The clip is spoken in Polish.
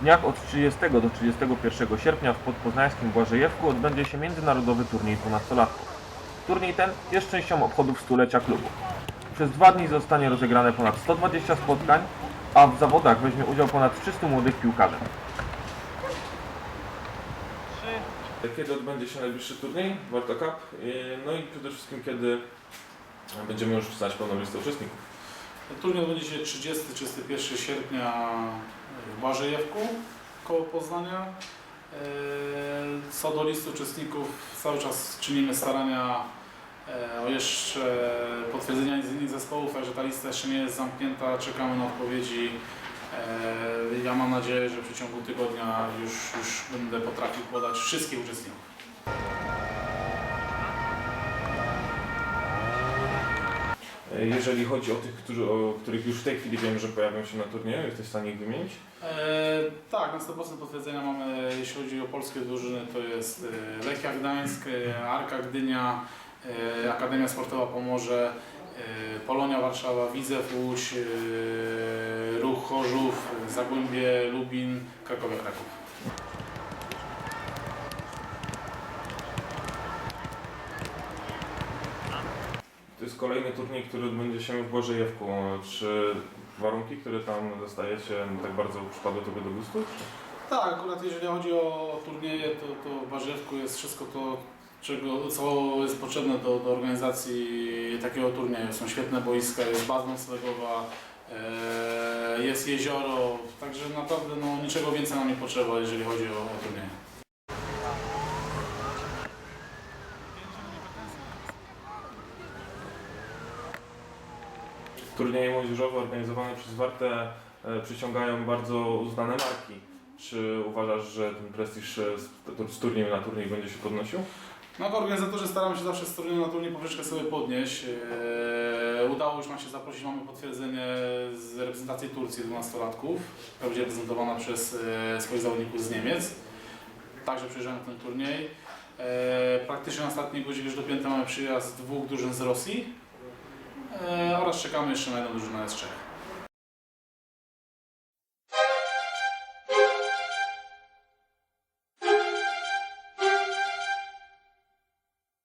Dniach od 30 do 31 sierpnia w podpoznańskim Błażejewku odbędzie się międzynarodowy turniej ponadstolatków. Turniej ten jest częścią obchodów stulecia klubu. Przez dwa dni zostanie rozegrane ponad 120 spotkań, a w zawodach weźmie udział ponad 300 młodych piłkarzy. Kiedy odbędzie się najbliższy turniej Warta Cup? No i przede wszystkim kiedy będziemy już znać pełną listę uczestników. Turniej odbędzie się 30-31 sierpnia w Błażejewku koło Poznania. E, Co do listy uczestników, cały czas czynimy starania e, o jeszcze potwierdzenia z innych zespołów, także ta lista jeszcze nie jest zamknięta, czekamy na odpowiedzi. E, Ja mam nadzieję, że w przeciągu tygodnia już, już będę potrafił podać wszystkich uczestników. Jeżeli chodzi o tych, którzy, o których już w tej chwili wiemy, że pojawią się na turnieju, jesteś w stanie ich wymienić? E, tak, na 100% potwierdzenia mamy, jeśli chodzi o polskie drużyny, to jest e, Lechia Gdańsk, e, Arka Gdynia, e, Akademia Sportowa Pomorze, e, Polonia Warszawa, Widzew Łódź, e, Ruch Chorzów, Zagłębie Lubin, Krakowie Kraków. Kolejny turniej, który odbędzie się w Błażejewku. Czy warunki, które tam dostajecie, tak bardzo przypadły Tobie do gustu? Tak, akurat jeżeli chodzi o turnieje, to, to w Warzywku jest wszystko to, czego, co jest potrzebne do, do organizacji takiego turnieju. Są świetne boiska, jest baza noclegowa, e, jest jezioro, także naprawdę no, niczego więcej nam nie potrzeba, jeżeli chodzi o, o turnieje. Turnieje młodzieżowe organizowane przez Wartę e, przyciągają bardzo uznane marki. Czy uważasz, że ten prestiż e, z, z turnieju na turniej będzie się podnosił? No jako organizatorzy staramy się zawsze z turnieju na turniej poprzeczkę sobie podnieść. E, udało już nam się zaprosić, mamy potwierdzenie z reprezentacji Turcji 12-latków, która będzie reprezentowana przez e, swoich zawodników z Niemiec. Także przyjeżdżają na ten turniej. E, praktycznie na ostatniej godzinie już dopięte mamy przyjazd dwóch drużyn z Rosji oraz czekamy jeszcze na jedną drużynę z Czech.